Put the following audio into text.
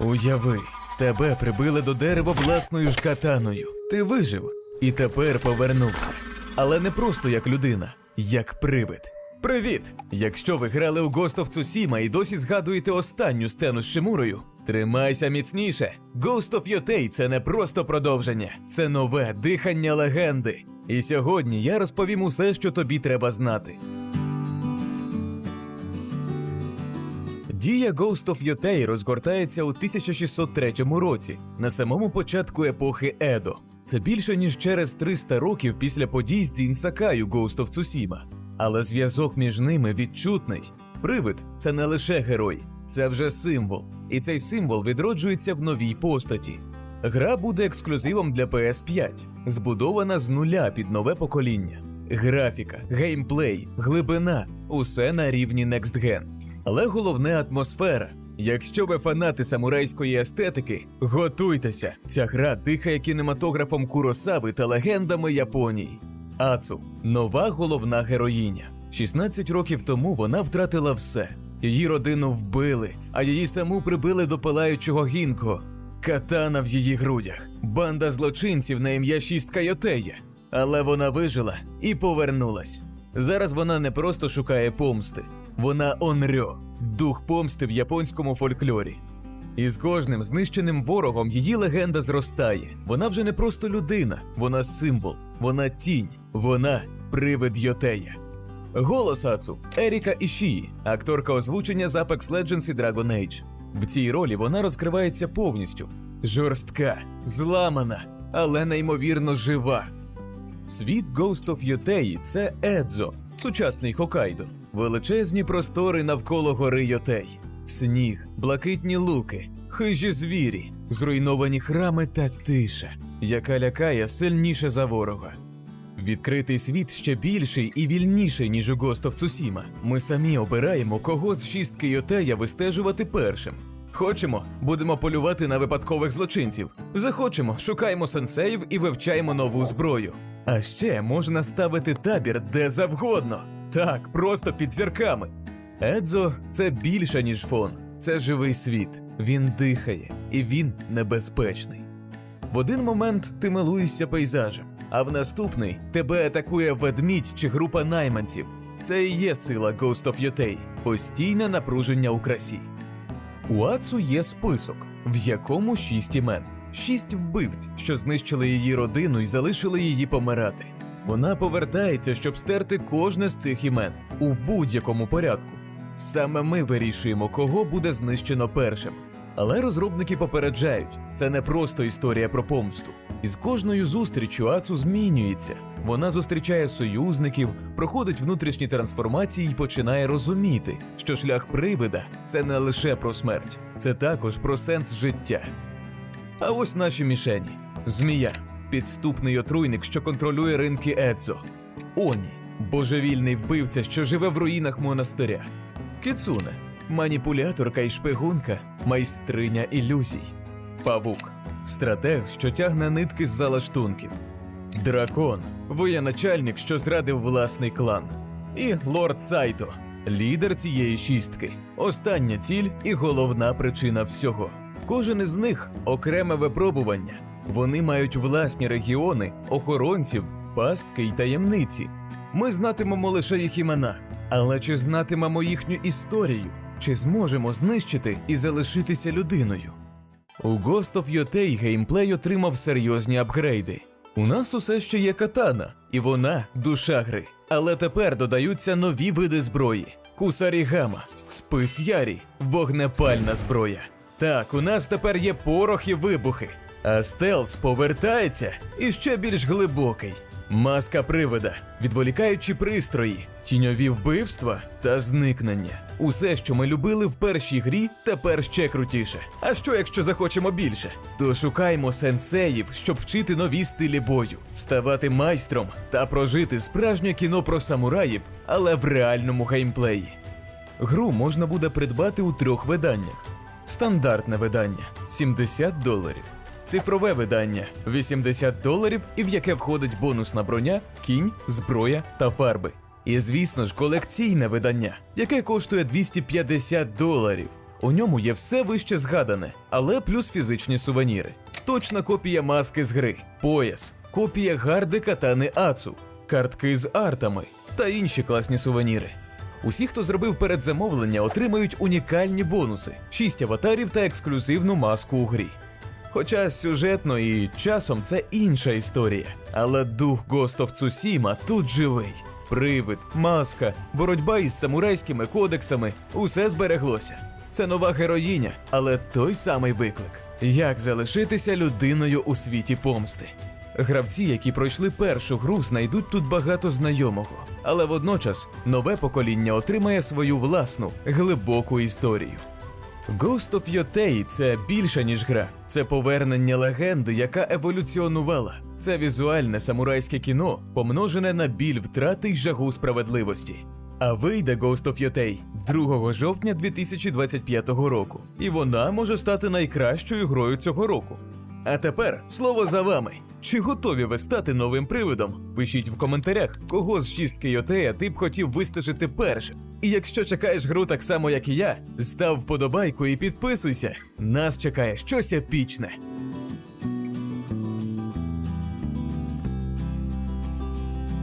Уяви, тебе прибили до дерева власною ж катаною. Ти вижив і тепер повернувся. Але не просто як людина, як привид. Привіт! Якщо ви грали у Ghost of Tsushima і досі згадуєте останню сцену з Шимурою, тримайся міцніше. Ghost of Yotei – це не просто продовження, це нове дихання легенди. І сьогодні я розповім усе, що тобі треба знати. Дія Ghost of Yotei розгортається у 1603 році, на самому початку епохи Едо. Це більше ніж через 300 років після подій з Дзінь Сакаю Ghost of Tsushima. Але зв'язок між ними відчутний. Привид це не лише герой, це вже символ. І цей символ відроджується в новій постаті. Гра буде ексклюзивом для PS5, збудована з нуля під нове покоління. Графіка, геймплей, глибина усе на рівні Next Gen. Але головне атмосфера. Якщо ви фанати самурайської естетики, готуйтеся! Ця гра дихає кінематографом Куросави та легендами Японії. Ацу нова головна героїня. 16 років тому вона втратила все. Її родину вбили, а її саму прибили до палаючого гінко. Катана в її грудях, банда злочинців на ім'я Шістка Йотея. Але вона вижила і повернулась. Зараз вона не просто шукає помсти, вона онрьо, дух помсти в японському фольклорі. І з кожним знищеним ворогом її легенда зростає. Вона вже не просто людина, вона символ, вона тінь, вона привид Йотея. Голос Ацу Еріка Ішії, акторка озвучення з Apex Legends і Dragon Age. В цій ролі вона розкривається повністю. Жорстка, зламана, але неймовірно жива. Світ Ghost of Yotei – це Едзо, сучасний Хокайдо, величезні простори навколо гори Йотей, сніг, блакитні луки, хижі звірі, зруйновані храми та тиша, яка лякає сильніше за ворога. Відкритий світ ще більший і вільніший, ніж у of Tsushima. Ми самі обираємо, кого з шістки Йотея вистежувати першим. Хочемо, будемо полювати на випадкових злочинців. Захочемо, шукаємо сенсеїв і вивчаємо нову зброю. А ще можна ставити табір де завгодно. Так, просто під зірками. Едзо це більше, ніж фон. Це живий світ. Він дихає, і він небезпечний. В один момент ти милуєшся пейзажем, а в наступний тебе атакує ведмідь чи група найманців. Це і є сила Ghost of Yotei – постійне напруження у красі. У Ацу є список, в якому шість імен, шість вбивць, що знищили її родину і залишили її помирати. Вона повертається, щоб стерти кожне з цих імен у будь-якому порядку. Саме ми вирішуємо, кого буде знищено першим. Але розробники попереджають, це не просто історія про помсту. І з кожною зустрічю Ацу змінюється. Вона зустрічає союзників, проходить внутрішні трансформації і починає розуміти, що шлях привида це не лише про смерть, це також про сенс життя. А ось наші мішені: змія, підступний отруйник, що контролює ринки Едзо, Оні, божевільний вбивця, що живе в руїнах монастиря, Кіцуне, маніпуляторка і шпигунка, майстриня ілюзій, Павук, стратег, що тягне нитки з залаштунків, Дракон, воєначальник, що зрадив власний клан, і лорд Сайто, лідер цієї шістки, остання ціль і головна причина всього. Кожен із них окреме випробування. Вони мають власні регіони, охоронців, пастки й таємниці. Ми знатимемо лише їх імена, але чи знатимемо їхню історію, чи зможемо знищити і залишитися людиною? У Ghost of Yotei геймплей отримав серйозні апгрейди. У нас усе ще є катана, і вона душа гри. Але тепер додаються нові види зброї: кусарігама, спис ярі, вогнепальна зброя. Так, у нас тепер є порох і вибухи. А стелс повертається і ще більш глибокий. Маска привида, відволікаючі пристрої, тіньові вбивства та зникнення. Усе, що ми любили в першій грі, тепер ще крутіше. А що, якщо захочемо більше? То шукаймо сенсеїв, щоб вчити нові стилі бою, ставати майстром та прожити справжнє кіно про самураїв, але в реальному геймплеї. Гру можна буде придбати у трьох виданнях: стандартне видання 70 доларів. Цифрове видання 80 доларів, і в яке входить бонусна броня, кінь, зброя та фарби. І звісно ж, колекційне видання, яке коштує 250 доларів. У ньому є все вище згадане, але плюс фізичні сувеніри. Точна копія маски з гри, пояс, копія гарди катани Ацу, картки з артами та інші класні сувеніри. Усі, хто зробив передзамовлення, отримають унікальні бонуси: 6 аватарів та ексклюзивну маску у грі. Хоча сюжетно і часом це інша історія. Але дух of Tsushima тут живий. Привид, маска, боротьба із самурайськими кодексами усе збереглося. Це нова героїня, але той самий виклик: як залишитися людиною у світі помсти. Гравці, які пройшли першу гру, знайдуть тут багато знайомого, але водночас нове покоління отримає свою власну глибоку історію. Ghost of Yotei – це більше ніж гра. Це повернення легенди, яка еволюціонувала. Це візуальне самурайське кіно, помножене на біль втрати й жагу справедливості. А вийде Ghost of Yotei 2 жовтня 2025 року, і вона може стати найкращою грою цього року. А тепер слово за вами. Чи готові ви стати новим привидом? Пишіть в коментарях, кого з шістки Йотея ти б хотів вистежити першим. І якщо чекаєш гру так само, як і я, став вподобайку і підписуйся. Нас чекає щось епічне.